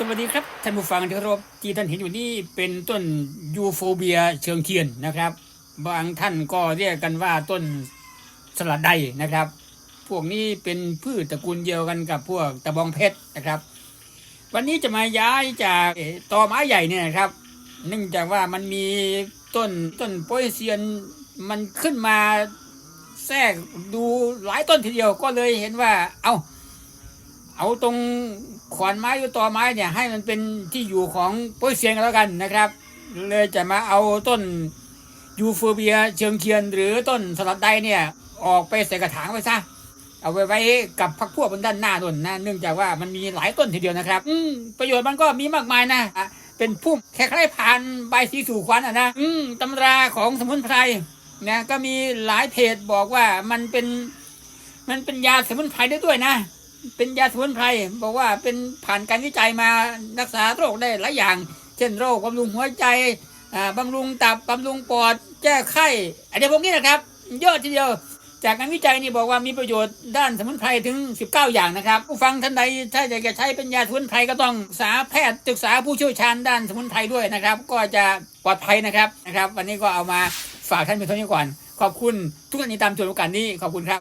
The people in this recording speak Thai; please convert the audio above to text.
สวัสดีครับท่านผู้ฟังที่เคารพที่ท่านเห็นอยู่นี่เป็นต้นยูโฟเบียเชิงเทียนนะครับ บางท่านก็เรียกกันว่าต้นสลัดใดนะครับ พวกนี้เป็นพืชตระกูลเดียวกันกับพวกตะบองเพชรนะครับ วันนี้จะมาย้ายจากตอไม้ใหญ่เนี่ยนะครับ เนื่องจากว่ามันมีต้นต้นโพยเซียนมันขึ้นมาแทรกดูหลายต้นทีเดียวก็เลยเห็นว่าเอาเอาตรง ขอนไม้หรือตอไม้เนี่ยให้มันเป็นที่อยู่ของโพยเซียนกันแล้วกันนะครับ เลยจะมาเอาต้นยูโฟเบียเชิงเทียน หรือต้นสลัดใดเนี่ยออกไปใส่กระถางไว้ซะเอาไว้ไว้กับพักพวกบนด้านหน้าต้นนะเนื่องจากว่ามันมีหลายต้นทีเดียวนะครับ อืมประโยชน์มันก็มีมากมายนะเป็นพุ่มคล้ายๆผ่านใบสีสู่ขวัญอะนะอืมตำราของสมุนไพรนะก็มีหลายเพจบอกว่ามันเป็น มันเป็นยาสมุนไพรได้ด้วยนะ เป็นยาสมุนไพรบอกว่าเป็นผ่านการวิจัยมารักษาโรคได้หลายอย่าง เช่นโรคบำรุงหัวใจอ่าบำรุงตับบำรุงปอดแก้ไข้อะไรพวกนี้นะครับเยอะทีเดียว จากงานวิจัยนี่บอกว่ามีประโยชน์ด้านสมุนไพรถึง 19 อย่างนะครับ ผู้ฟังท่านใดถ้าอยากจะใช้เป็นยาสมุนไพรก็ต้องศึกษาแพทย์ศึกษาผู้เชี่ยวชาญด้านสมุนไพรด้วยนะครับ ก็จะปลอดภัยนะครับนะครับ วันนี้ก็เอามาฝากท่านเป็นเท่านี้ก่อน ขอบคุณทุกท่านที่ตามชมโอกาสนี้ขอบคุณครับ